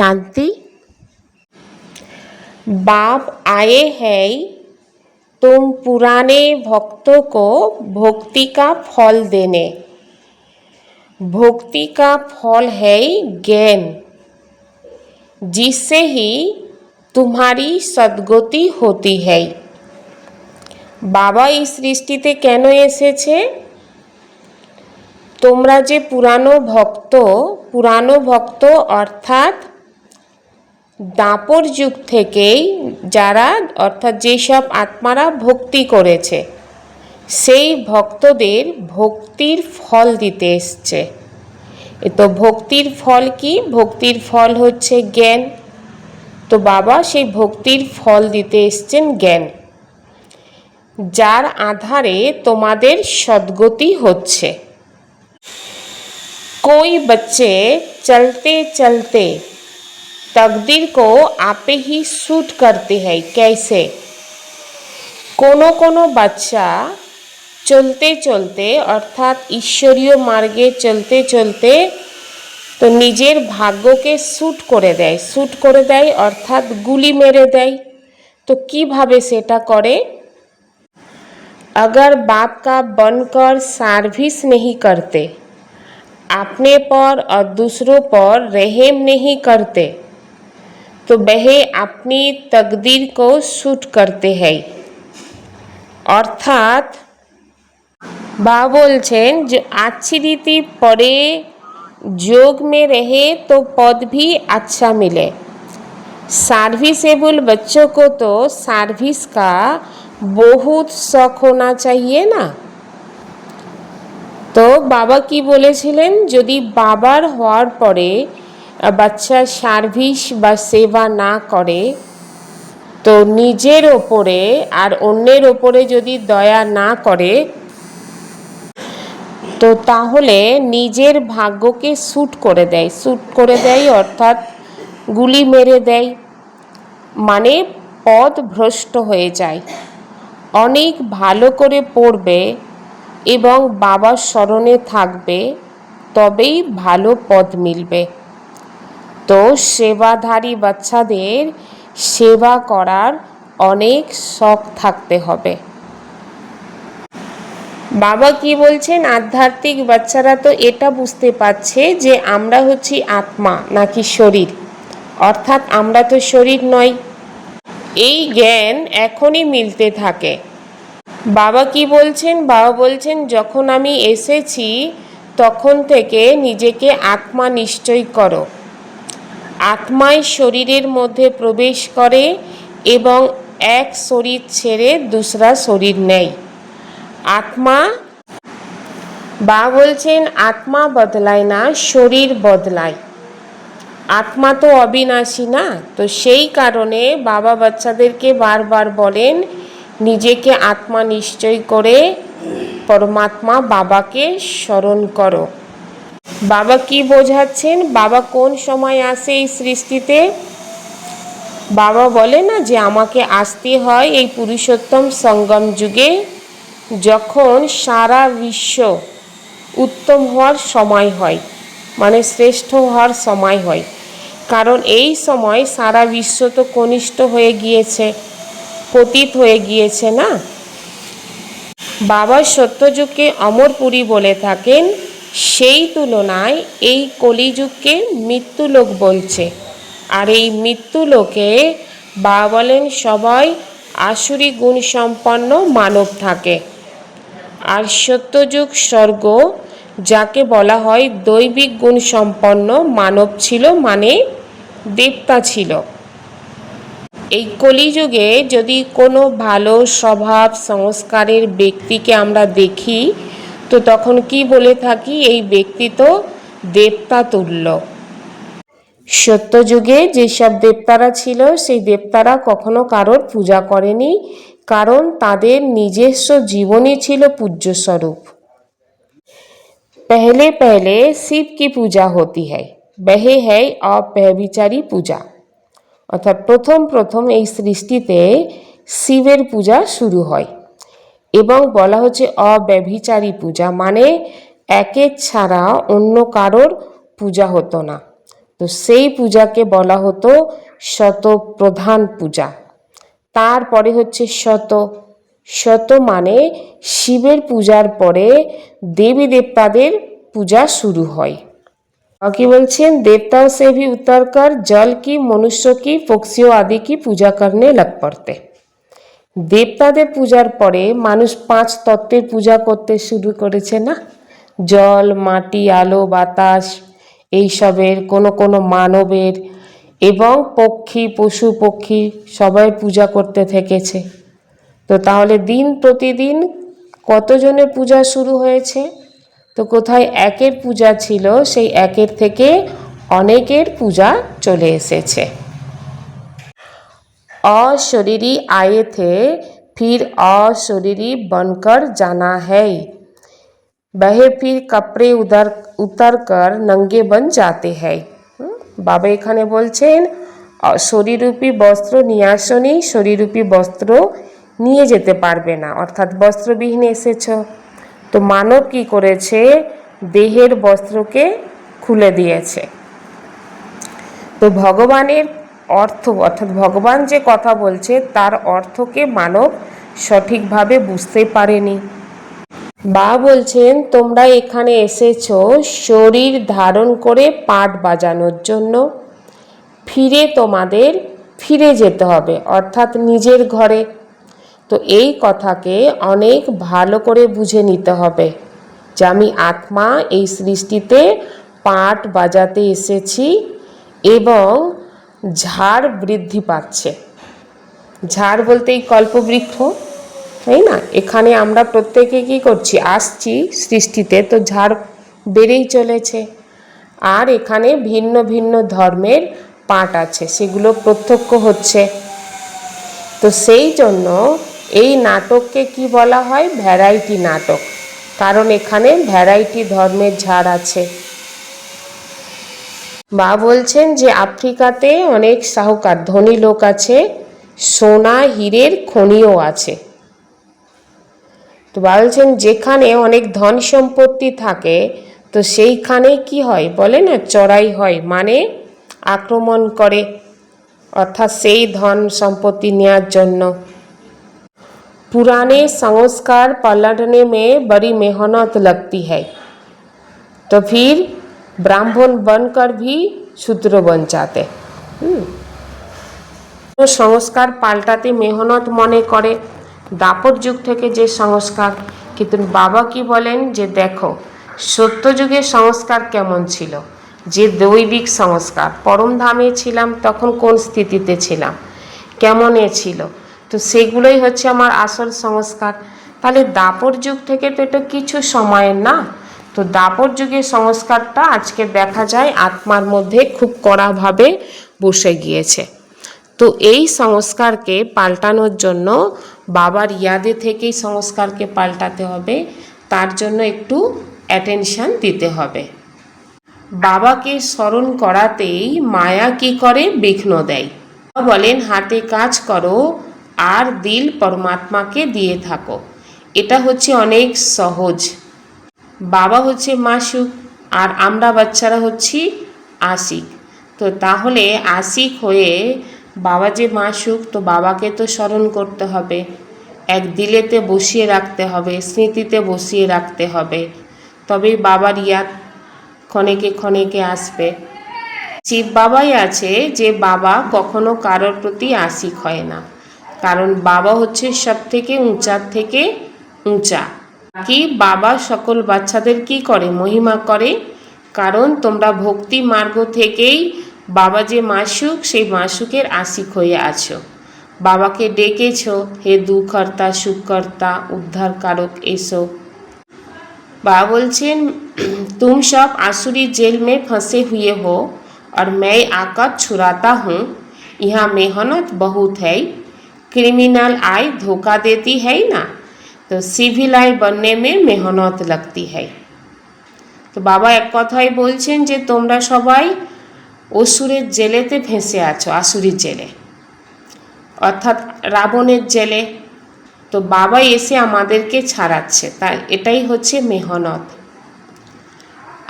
शांति बाप आए हैं तुम पुराने भक्तों को भक्ति का फल देने भक्ति का फल है ज्ञान जिससे ही तुम्हारी সদ্গতি হতি है বাবা এই সৃষ্টিতে কেন এসেছে তোমরা যে পুরানো ভক্ত পুরানো ভক্ত অর্থাৎ দাপর যুগ থেকেই যারা অর্থাৎ যেসব আত্মারা ভক্তি করেছে সেই ভক্তদের ভক্তির ফল দিতে এসছে এ তো ভক্তির ফল কি ভক্তির ফল হচ্ছে জ্ঞান তো বাবা সেই ভক্তির ফল দিতে এসছেন জ্ঞান যার আধারে তোমাদের সদ্গতি হচ্ছে कोई बच्चे चलते चलते तकदीर को आपे ही सूट करते हैं कैसे কোনো কোনো বাচ্চা চলতে চলতে অর্থাৎ ঈশ্বরীয় মার্গে চলতে চলতে তো নিজের ভাগ্যকে শ্যুট করে দেয় শ্যুট করে দেয় অর্থাৎ গুলি মেরে দেয় তো কিভাবে সেটা করে अगर बाप का बनकर सर्विस नहीं करते अपने पर और दूसरों पर रहम नहीं करते तो वह अपनी तकदीर को शूट करते हैं অর্থাৎ বা বলছেন যে अच्छी रीति पढ़े योग में रहे तो पद भी अच्छा मिले सर्विसेबल बच्चों को तो सर्विस का बहुत शौक होना चाहिए ना তো বাবা কি বলেছিলেন যদি বাবার হওয়ার পরে আহ, বাচ্চা সার্ভিস বা সেবা না করে তো নিজের ওপরে আর অন্যের ওপরে যদি দয়া না করে তো তাহলে নিজের ভাগ্যকে শ্যুট করে দেয়। শ্যুট করে দেয় অর্থাৎ গুলি মেরে দেয়। মানে পথ ভ্রষ্ট হয়ে যায়। অনেক ভালো করে পড়বে এবং বাবার স্মরণে থাকবে তবেই ভালো পদ মিলবে। তো সেবাধারী বাচ্চাদের সেবা করার অনেক শখ থাকতে হবে। বাবা কি বলছেন? আধ্যাত্মিক বাচ্চারা তো এটা বুঝতে পারছে যে আমরা হচ্ছি আত্মা, নাকি শরীর। অর্থাৎ আমরা তো শরীর নই। এই জ্ঞান এখনই মিলতে থাকে। বাবা কি বলছেন? বাবা বলছেন, যখন আমি এসেছি, তখন থেকে নিজেকে আত্মা নিশ্চয় করো। আত্মাই শরীরের মধ্যে প্রবেশ করে এবং এক শরীর ছেড়ে দুসরা শরীর নেয়। আত্মা বা বলছেন, আত্মা বদলায় না, শরীর বদলায়। আত্মা তো অবিনাশী না, তো সেই কারণে বাবা বাচ্চাদেরকে বারবার বলেন, নিজেকে আত্মা নিশ্চয় করে পরমাত্মা বাবাকে স্মরণ করো। বাবা কি বোঝাচ্ছেন? বাবা কোন সময় আসে এই সৃষ্টিতে? বাবা বলে না যে আমাকে আসতে হয় এই পুরুষোত্তম সঙ্গম যুগে, যখন সারা বিশ্ব উত্তম হওয়ার সময় হয় মানে শ্রেষ্ঠ হওয়ার সময় হয়। কারণ এই সময় সারা বিশ্ব তো কনিষ্ঠ হয়ে গিয়েছে, পতিত হয়ে গিয়েছে না? বাবা সত্যযুগকে অমরপুরী বলে থাকেন সেই তুলনায় এই কলিযুগকে মৃত্যুলোক বলছে। আর এই মৃত্যুলোকে বা বলেন সবাই আসুরি গুণ সম্পন্ন মানব থাকে। আর সত্যযুগ স্বর্গ, যাকে বলা হয় দৈবিক গুণ সম্পন্ন মানব ছিল মানে দেবতা ছিল। এই কলিযুগে যদি কোনো ভালো স্বভাব সংস্কারের ব্যক্তিকে আমরা দেখি তো তখন কি বলে থাকি এই ব্যক্তি তো দেবতা তুল্য সত্যযুগে যেসব দেবতারা ছিল সেই দেবতারা কখনো কারোর পূজা করেনি কারণ তাদের নিজস্ব জীবনই ছিল পূজ্য স্বরূপ पहले पहले शिव की पूजा होती है वह है অব্যভিচারী পূজা অর্থাৎ প্রথম প্রথম এই সৃষ্টিতে শিবের পূজা শুরু হয় এবং বলা হচ্ছে অব্যভিচারী পূজা মানে একের ছাড়া অন্য কারোর পূজা হতো না। তো সেই পূজাকে বলা হতো শত প্রধান পূজা। তারপরে হচ্ছে শত। শত মানে শিবের পূজার পরে দেবী দেবতাদের পূজা শুরু হয়। কি বলছেন? দেবতা সে ভি জল কি, মনুষ্য কি, পক্ষিও আদি কি পূজা করনে লগ পড়তে। দেবতাদের পূজার পরে মানুষ পাঁচ তত্ত্বের পূজা করতে শুরু করেছে না? জল, মাটি, আলো, বাতাস, এইসবের, কোনো কোনো মানবের এবং পক্ষী, পশু, পক্ষী সবাই পূজা করতে থেকেছে। তো তাহলে দিন প্রতিদিন কতজনের পূজা শুরু হয়েছে? তো কোথায় একের পূজা ছিল, সেই একের থেকে অনেকের পূজা চলে এসেছে। अशरीरी आए थे फिर अशरीरी बनकर जाना है वह फिर कपड़े उधर उतर कर नंगे बन जाते हैं হুম, বাবা এখানে বলছেন অ- শরীররূপী বস্ত্র নিয়ে আসনি শরীররূপী বস্ত্র নিয়ে যেতে পারবে না অর্থাৎ বস্ত্রবিহীন এসেছ তো মানব কি করেছে দেহের বস্ত্রকে খুলে দিয়েছে তো ভগবানের অর্থ, অর্থাৎ ভগবান যে কথা বলছে, তার অর্থকে মানব সঠিকভাবে বুঝতে পারেনি। বা বলছেন, তোমরা এখানে এসেছ শরীর ধারণ করে পাট বাজানোর জন্য। ফিরে তোমাদের, ফিরে যেতে হবে, অর্থাৎ নিজের ঘরে। তো এই কথাকে অনেক ভালো করে বুঝে নিতে হবে যে আমি আত্মা এই সৃষ্টিতে পাট বাজাতে এসেছি এবং ঝাড় বৃদ্ধি পাচ্ছে। ঝাড় বলতে এই কল্পবৃক্ষ, তাই না? এখানে আমরা প্রত্যেকে কি করছি? আসছি সৃষ্টিতে, তো ঝাড় বেড়েই চলেছে। আর এখানে ভিন্ন ভিন্ন ধর্মের পাঠ আছে, সেগুলো প্রত্যক্ষ হচ্ছে। তো সেই জন্য এই নাটককে কি বলা হয়? ভ্যারাইটি নাটক। কারণ এখানে ভ্যারাইটি ধর্মের ঝাড় আছে। বা বলছেন যে আফ্রিকাতে অনেক সাহুকার ধনী লোক আছে সোনা হীরের খনিও আছে তো বা বলছেন যেখানে অনেক ধন সম্পত্তি থাকে তো সেইখানে কি হয় বলে না চড়াই হয় মানে আক্রমণ করে অর্থাৎ সেই ধন সম্পত্তি নেওয়ার জন্য पुराने संस्कार पलटने में बड़ी मेहनत लगती है तो फिर ब्राह्मण बनकर भी शूद्र बन जाते হুম। তো সংস্কার পাল্টাতে মেহনত মনে করে দাপর যুগ থেকে যে সংস্কার কিন্তু বাবা কি বলেন যে দেখো সত্যযুগের সংস্কার কেমন ছিল যে দৈবিক সংস্কার পরমধামে ছিলাম তখন কোন স্থিতিতে ছিলাম কেমন এ ছিল তো সেগুলোই হচ্ছে আমার আসল সংস্কার তাহলে দাপর যুগ থেকে তো এটা কিছু সময়ের না তো দাপর যুগের সংস্কারটা আজকে দেখা যায় আত্মার মধ্যে খুব কড়াভাবে বসে গিয়েছে। তো এই সংস্কারকে পাল্টানোর জন্য বাবার ইয়াদে থেকেই সংস্কারকে পাল্টাতে হবে, তার জন্য একটু অ্যাটেনশন দিতে হবে। বাবাকে স্মরণ করাতেই মায়া কি করে? বিঘ্ন দেয়। বলেন, হাতে কাজ করো, আর দিল পরমাত্মাকে দিয়ে থাকো। এটা হচ্ছে অনেক সহজ বাবা হচ্ছে মাসুক আর আমরা বাচ্চারা হচ্ছি আশিক। তো তাহলে আশিক হয়ে বাবা যে মাসুক, তো বাবাকে তো স্মরণ করতে হবে। এক দিলেতে বসিয়ে রাখতে হবে, স্মৃতিতে বসিয়ে রাখতে হবে। তবেই বাবার ইয়াদ ক্ষণেকে ক্ষণেকে আসবে। শিব বাবাই আছে যে বাবা কখনো কারোর প্রতি আশিক হয় না। কারণ বাবা হচ্ছে সব থেকে উঁচার থেকে উঁচা। কি বাবা সকল বাচ্চাদের কি করে? মহিমা করে। কারণ তোমরা ভক্তি মার্গ থেকেই বাবা যে মাসুক, সেই মাসুকের আশিক হয়ে আছো। বাবাকে ডেকেছ, হে দুকর্তা উদ্ধার উদ্ধারকারক, এসো। বাবা বলছেন, তুম সব আসুরি জেল মে ফসে হুয়ে হো, আর मैं आकर ছুড়াতা হুঁ। ইহা মেহনত বহুত হ্যাই ক্রিমিনাল আয় ধোকা দেতি হ্যাই না? तो सिविल आय बनने में मेहनत लगती है তো বাবা এক কথাই বলছেন যে তোমরা সবাই অসুরের জেলেতে ভেসে আছো আসুরির জেলে অর্থাৎ রাবণের জেলে তো বাবাই এসে আমাদেরকে ছাড়াচ্ছে তাই এটাই হচ্ছে মেহনত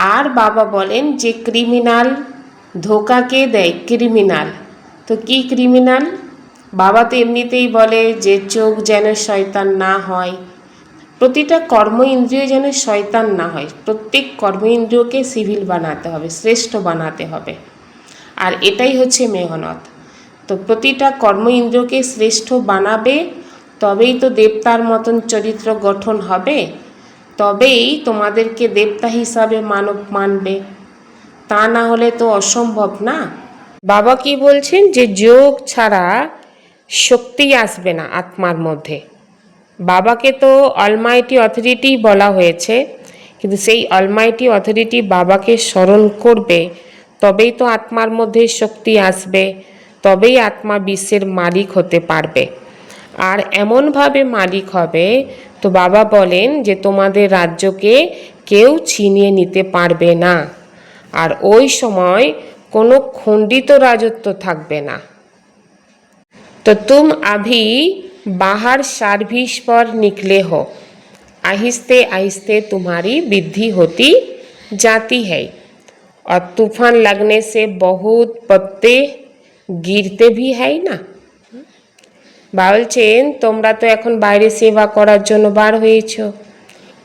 আর বাবা বলেন যে ক্রিমিনাল ধোকা কে দেয় ক্রিমিনাল তো কি ক্রিমিনাল বাবা তো এমনিতেই বলে যে চোখ যেন শয়তান না হয় প্রতিটা কর্ম ইন্দ্রিয় যেন শয়তান না হয়। প্রত্যেক কর্ম ইন্দ্রিয়কে সিভিল বানাতে হবে, শ্রেষ্ঠ বানাতে হবে। আর এটাই হচ্ছে মেহনত। তো প্রতিটা কর্ম ইন্দ্রিয়কে শ্রেষ্ঠ বানাবে, তবেই তো দেবতার মতন চরিত্র গঠন হবে, তবেই তোমাদেরকে দেবতা হিসাবে মানব মানবে। তা না হলে তো অসম্ভব না? বাবা কি বলছেন যে যোগ ছাড়া শক্তি আসবে না আত্মার মধ্যে। বাবাকে তো অলমাইটি অথরিটি বলা হয়েছে, কিন্তু সেই অলমাইটি অথরিটি বাবাকে স্মরণ করবে, তবেই তো আত্মার মধ্যে শক্তি আসবে, তবেই আত্মা বিশ্বের মালিক হতে পারবে। আর এমনভাবে মালিক হবে, তো বাবা বলেন যে তোমাদের রাজ্যকে কেউ ছিনিয়ে নিতে পারবে না, আর ওই সময় কোনো খণ্ডিত রাজত্ব থাকবে না। তো তুম আভি बाहर सर्विस पर निकले हो आहिस्ते आहिस्ते तुम्हारी वृद्धि होती जाती है और तूफान लगने से बहुत पत्ते गिरते भी है ना বলছেন তোমরা তো এখন বাইরে সেবা করার জন্য বার হয়েছ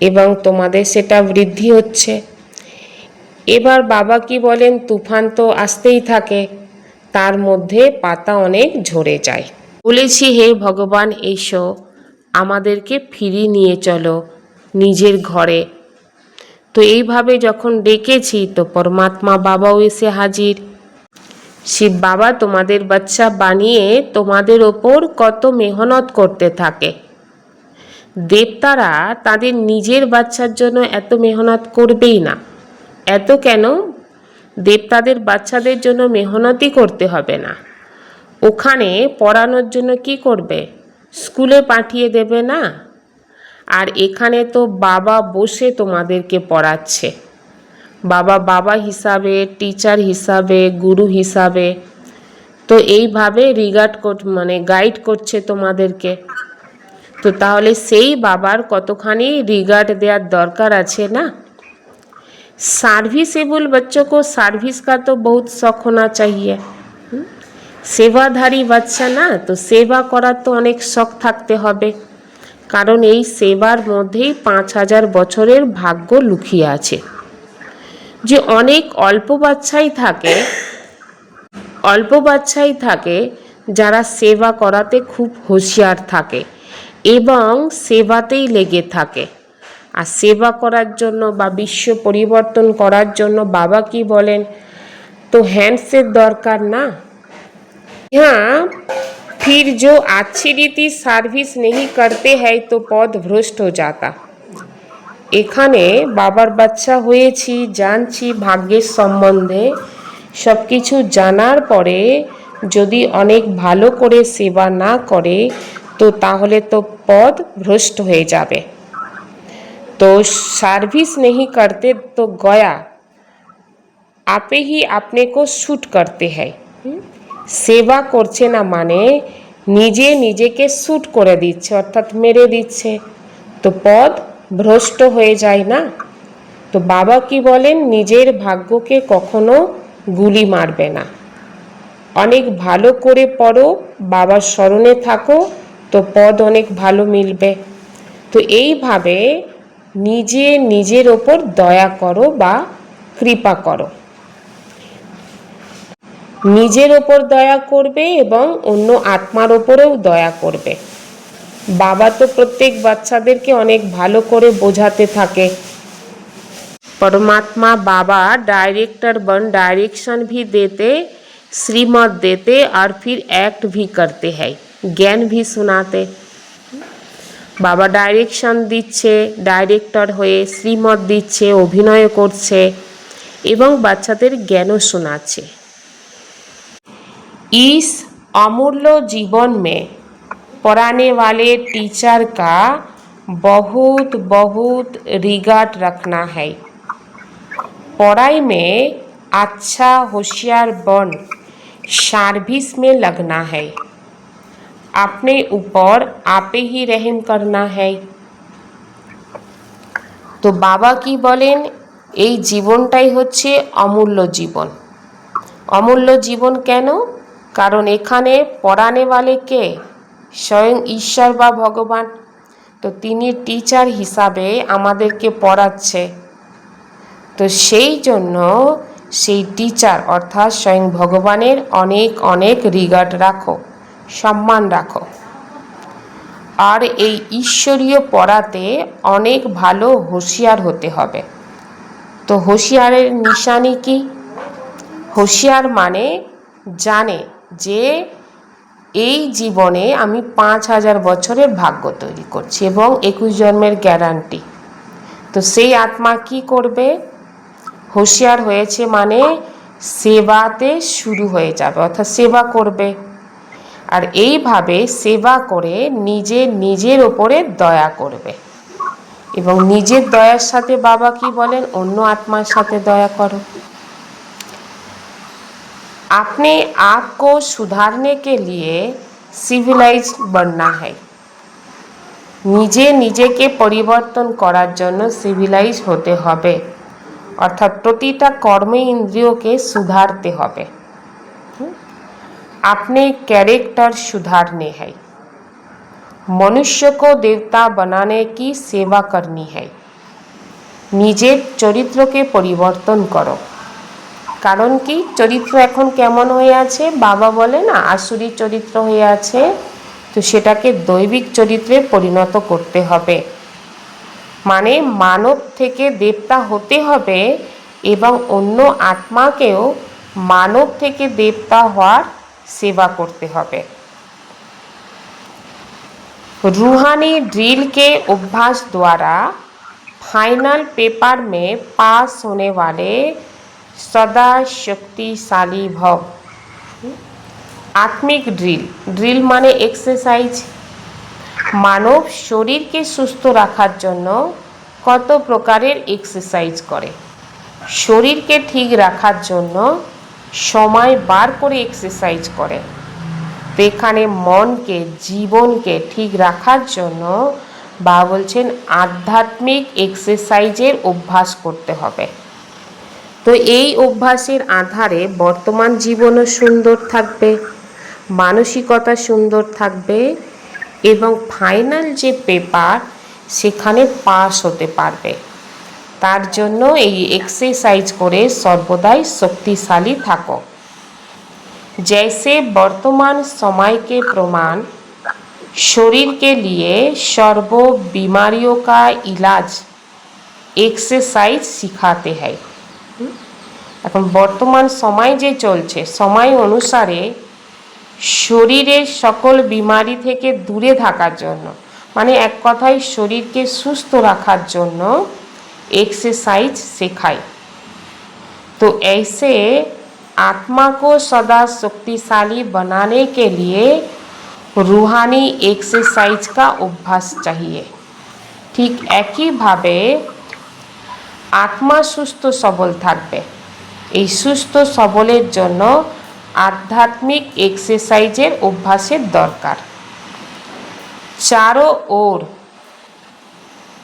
এবং তোমাদের সেটা বৃদ্ধি হচ্ছে এবার বাবা কি বলেন তুফান তো আসতেই থাকে তার মধ্যে পাতা অনেক ঝরে যায় বলেছি, হে ভগবান, এসো, আমাদেরকে ফিরিয়ে নিয়ে চলো নিজের ঘরে। তো এইভাবে যখন ডেকেছি, তো পরমাত্মা বাবাও এসে হাজির। শিব বাবা তোমাদের বাচ্চা বানিয়ে তোমাদের ওপর কত মেহনত করতে থাকে। দেবতারা তাদের নিজের বাচ্চার জন্য এত মেহনত করবেই না। এত কেন? দেবতাদের বাচ্চাদের জন্য মেহনতই করতে হবে না। ওখানে পড়ানোর জন্য কি করবে স্কুলে পাঠিয়ে দেবে না আর এখানে তো বাবা বসে তোমাদেরকে পড়াচ্ছে বাবা বাবা হিসাবে টিচার হিসাবে গুরু হিসাবে তো এইভাবে রিগার্ড কর মানে গাইড করছে তোমাদেরকে তো তাহলে সেই বাবার কতখানি রিগার্ড দেওয়ার দরকার আছে না सर्विसेबल बच्चों को सर्विस का तो बहुत शौक होना चाहिए হুম? সেবাধারী বাচ্চা না, তো সেবা করার তো অনেক শখ থাকতে হবে। কারণ এই সেবার মধ্যেই পাঁচ হাজার বছরের ভাগ্য লুকিয়ে আছে। যে অনেক অল্প বাচ্চাই থাকে, অল্প বাচ্চাই থাকে, যারা সেবা করাতে খুব হুঁশিয়ার থাকে এবং সেবাতেই লেগে থাকে। আর সেবা করার জন্য বা বিশ্ব পরিবর্তন করার জন্য বাবা কি বলেন, তো হ্যান্ডসের দরকার না? यहाँ फिर जो अच्छी रीति सर्विस नहीं करते हैं तो पद भ्रष्ट हो जाता এখানে বাবার বাচ্চা হয়েছি জানছি ভাগ্যের সম্বন্ধে সব কিছু জানার পরে যদি অনেক ভালো করে সেবা না করে তো তাহলে তো পদ ভ্রষ্ট হয়ে যাবে तो सर्विस नहीं करते तो गया আপে হি আপনি কো শ্যুট করতে হয় হুম? সেবা করছে না মানে নিজে নিজেকে শ্যুট করে দিচ্ছে, অর্থাৎ মেরে দিচ্ছে। তো পদ ভ্রষ্ট হয়ে যায় না। তো বাবা কি বলেন? নিজের ভাগ্যকে কখনো গুলি মারবে না। অনেক ভালো করে পড়ো, বাবার স্মরণে থাকো, তো পদ অনেক ভালো মিলবে। তো এইভাবে নিজে নিজের ওপর দয়া করো বা কৃপা করো। নিজের ওপর দয়া করবে এবং অন্য আত্মার ওপরেও দয়া করবে বাবা তো প্রত্যেক বাচ্চাদেরকে অনেক ভালো করে বোঝাতে থাকে परमात्मा बाबा डायरेक्टर बन डायरेक्शन भी देते श्रीमत देते और फिर एक्ट भी करते हैं ज्ञान भी सुनाते বাবা ডাইরেকশন দিচ্ছে ডাইরেক্টর হয়ে শ্রীমত দিচ্ছে অভিনয় করছে এবং বাচ্চাদের জ্ঞানও শোনাচ্ছে इस अमूल्य जीवन में पढ़ाने वाले टीचर का बहुत बहुत रिगार्ड रखना है पढ़ाई में अच्छा होशियार बन सर्विस में लगना है अपने ऊपर आपे ही रहम करना है তো বাবা কি বলেন এই জীবনটাই হচ্ছে অমূল্য জীবন অমূল্য জীবন কেন কারণ এখানে পড়ানে वाले কে? স্বয়ং ঈশ্বর বা ভগবান। তো তিনি টিচার হিসাবে আমাদেরকে পড়াচ্ছে। তো সেই জন্য সেই টিচার অর্থাৎ স্বয়ং ভগবানের অনেক অনেক রিগার্ড রাখো, সম্মান রাখো। আর এই ঈশ্বরীয় পড়াতে অনেক ভালো হুঁশিয়ার হতে হবে। তো হুঁশিয়ারের নিশানি কি? হুঁশিয়ার মানে জানে যে এই জীবনে আমি পাঁচ হাজার বছরের ভাগ্য তৈরি করছি এবং একুশ জন্মের গ্যারান্টি তো সেই আত্মা কি করবে? হুঁশিয়ার হয়েছে মানে সেবাতে শুরু হয়ে যাবে, অর্থাৎ সেবা করবে। আর এইভাবে সেবা করে নিজে নিজের ওপরে দয়া করবে। এবং নিজের দয়ার সাথে বাবা কি বলেন? অন্য আত্মার সাথে দয়া করো। अपने आप को सुधारने के लिए সিভিলাইজ बनना है নিজে নিজেকে পরিবর্তন করার জন্য সিভিলাইজ হতে হবে অর্থাৎ প্রতিটা কর্মে ইন্দ্রিয়কে सुधारते হবে अपने कैरेक्टर सुधारने है मनुष्य को देवता बनाने की सेवा करनी है নিজের চরিত্রকে পরিবর্তন করো কারণ কি চরিত্র এখন কেমন হয়ে আছে বাবা বলে না আসুরি চরিত্র হয়ে আছে তো সেটাকে দৈবিক চরিত্রে পরিণত করতে হবে মানে মানব থেকে দেবতা হতে হবে এবং অন্য আত্মাকেও মানব থেকে দেবতা হওয়ার सेवा करते হবে रूहानी ड्रिल के अभ्यास द्वारा फाइनल पेपर में पास होने वाले সদা শক্তিশালী ভব আত্মিক ড্রিল। ড্রিল মানে এক্সারসাইজ। মানব শরীরকে সুস্থ রাখার জন্য কত প্রকারের এক্সারসাইজ করে? শরীরকে ঠিক রাখার জন্য সময় বার করে এক্সারসাইজ করে। তো এখানে মনকে, জীবনকে ঠিক রাখার জন্য বা বলছেন আধ্যাত্মিক এক্সারসাইজের অভ্যাস করতে হবে। তো এই অভ্যাসের আধারে বর্তমান জীবনও সুন্দর থাকবে মানসিকতা সুন্দর থাকবে এবং ফাইনাল যে পেপার সেখানে পাস হতে পারবে তার জন্য এই এক্সারসাইজ করে সর্বদাই শক্তিশালী থাকো जैसे वर्तमान समय के प्रमाण शरीर के लिए सर्व बीमारियों का इलाज एक्सरसाइज सिखाते हैं এখন বর্তমান সময় যে চলছে সময় অনুসারে শরীরের সকল বিমারি থেকে দূরে থাকার জন্য মানে এক কথায় শরীরকে সুস্থ রাখার জন্য एक्सरसाइज सिखाई तो ऐसे आत्मा को सदा शक्तिशाली बनाने के लिए रूहानी एक्सरसाइज का अभ्यास चाहिए ঠিক একইভাবে আত্মা সুস্থ সবল থাকবে এই সুস্থ সবলের জন্য আধ্যাত্মিক এক্সারসাইজের অভ্যাসের দরকার চারো ওর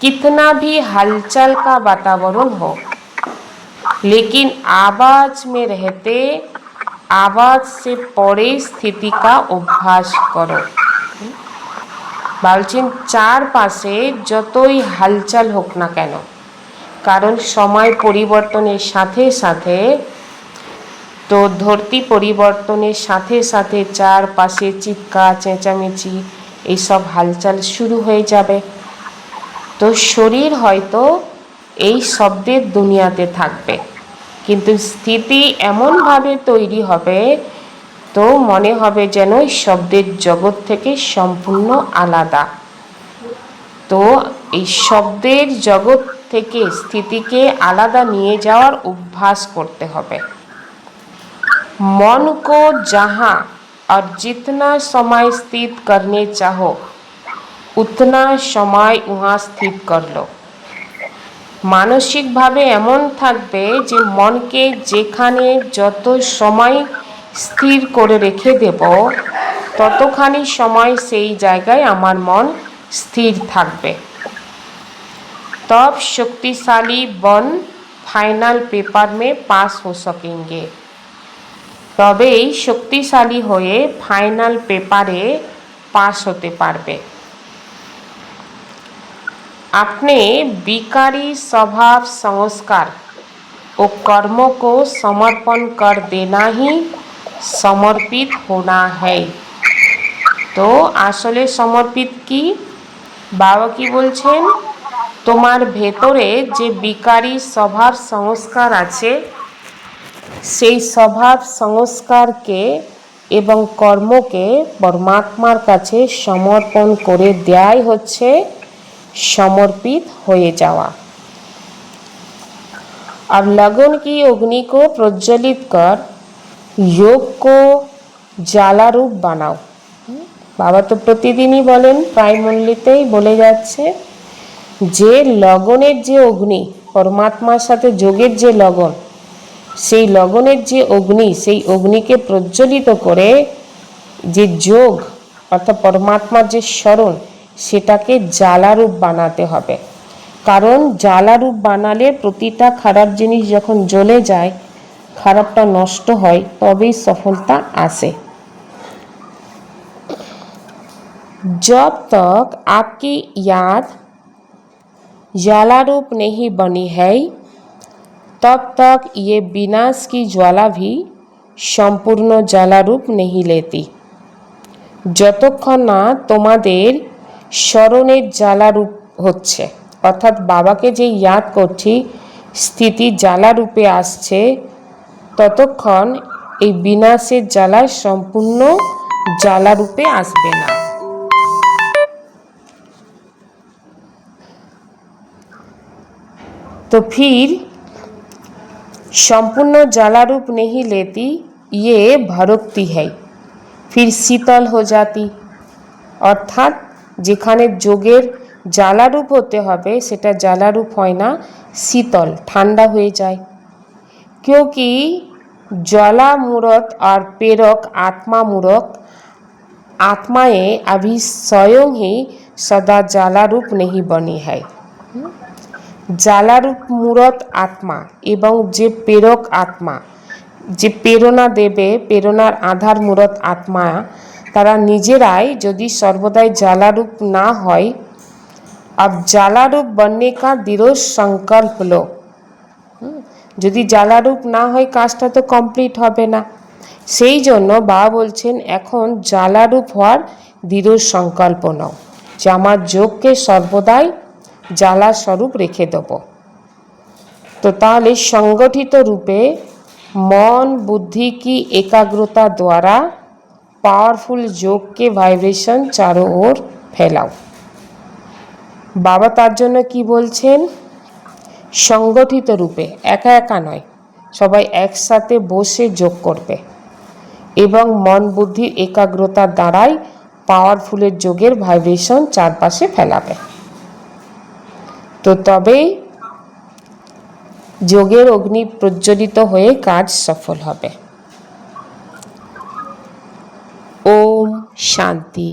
कितना भी हलचल का वातावरण हो लेकिन आवाज में रहते आवाज से परे स्थिति का অভ্যাস করো বলছেন চারপাশে যতই হালচাল হোক না কেন কারণ সময় পরিবর্তনের সাথে সাথে, তো ধরতি পরিবর্তনের সাথে সাথে চারপাশে চিৎকার, চেঁচামেচি, এইসব হালচাল শুরু হয়ে যাবে। তো শরীর হয়তো এই শব্দের দুনিয়াতে থাকবে, কিন্তু স্থিতি এমনভাবে তৈরি হবে, তো মনে হবে যেন শব্দের জগৎ থেকে সম্পূর্ণ আলাদা। তো এই শব্দের জগৎ থেকে স্থিতিকে আলাদা নিয়ে যাওয়ার অভ্যাস করতে হবে मन को जहाँ और जितना समय स्थित करने चाहो উতনা সময় উহা স্থির করলো মানসিকভাবে এমন থাকবে যে মনকে যেখানে যত সময় স্থির করে রেখে দেব ততখানি সময় সেই জায়গায় আমার মন স্থির থাকবে तब शक्तिशाली बन फाइनल पेपर में पास हो सकेंगे তবেই শক্তিশালী হয়ে ফাইনাল পেপারে পাস হতে পারবে अपने विकारी स्वभाव संस्कार और कर्मों को समर्पण कर देना ही समर्पित होना है তো আসলে সমর্পিত কি বাবা কি বলছেন তোমার ভেতরে যে বিকারী স্বভাব সংস্কার আছে সেই স্বভাব সংস্কারকে এবং কর্মকে পরমাত্মার কাছে সমর্পণ করে দেয়াই হচ্ছে समर्पित হয়ে যাওয়া अब लगन की अग्नि को प्रज्वलित कर योग को জ্বালা রূপ বানাও বাবা তো প্রতিদিনই বলেন প্রায় মল্লিতেই বলে যাচ্ছে যে লগনের যে অগ্নি পরমাত্মার সাথে যোগের যে লগন সেই লগনের যে অগ্নি সেই অগ্নিকে প্রজ্বলিত করে যে যোগ অর্থাৎ পরমাত্মার যে স্মরণ সেটাকে জ্বালারূপ বানাতে হবে কারণ জ্বালারূপ বানালে প্রতিটা খারাপ জিনিস যখন জ্বলে যায় খারাপটা নষ্ট হয় তবেই সফলতা আসে जब तक आपकी याद ज्वालारूप नहीं बनी है तब तक ये विनाश की ज्वाला भी সম্পূর্ণ জ্বালারূপ नहीं लेती যতক্ষণ না তোমাদের স্মরণের জ্বালারূপ হচ্ছে অর্থাৎ বাবাকে যে ইয়াদ করছি স্থিতি জ্বালারূপে আসছে ততক্ষণ এই বিনাশের জ্বালা সম্পূর্ণ জ্বালারূপে আসবে না तो फिर संपूर्ण जला रूप नहीं लेती ये भरक्ति है फिर शीतल हो जाती অর্থাৎ যেখানে যোগের জ্বালারূপ হতে হবে সেটা জ্বালারূপ হয় না শীতল ঠান্ডা হয়ে যায় क्योंकि ज्वाला मूर्त और प्रेरक आत्मा मूर्त आत्माएं अभी स्वयं ही सदा ज्वाला रूप नहीं बनी है জ্বালারূপ মূরত আত্মা এবং যে প্রেরক আত্মা, যে প্রেরণা দেবে, প্রেরণার আধার মূরত আত্মা, তারা নিজেরাই যদি সর্বদাই জ্বালারূপ না হয়, আর জ্বালারূপ বন্যে কা দৃঢ় সংকল্প হলো। যদি জ্বালারূপ না হয়, কাজটা তো কমপ্লিট হবে না। সেই জন্য বা বলছেন, এখন জ্বালারূপ হওয়ার দৃঢ় সংকল্প নাও, যে আমার যোগকে সর্বদাই জ্বালা স্বরূপ রেখে দেব তো তাহলে সংগঠিত রূপে মন বুদ্ধি की एकाग्रता द्वारा पावरफुल योग के वाइब्रेशन चारों ओर फैलाओ বাবা তার জন্য কি বলছেন সংগঠিত রূপে একা একা নয় সবাই একসাথে বসে যোগ করবে এবং মন বুদ্ধির একাগ্রতার দ্বারাই পাওয়ারফুলের যোগের ভাইব্রেশন চারপাশে ফেলাবে তো তবেই যোগের অগ্নি প্রজ্বলিত হয়ে কাজ সফল হবে। ওম শান্তি।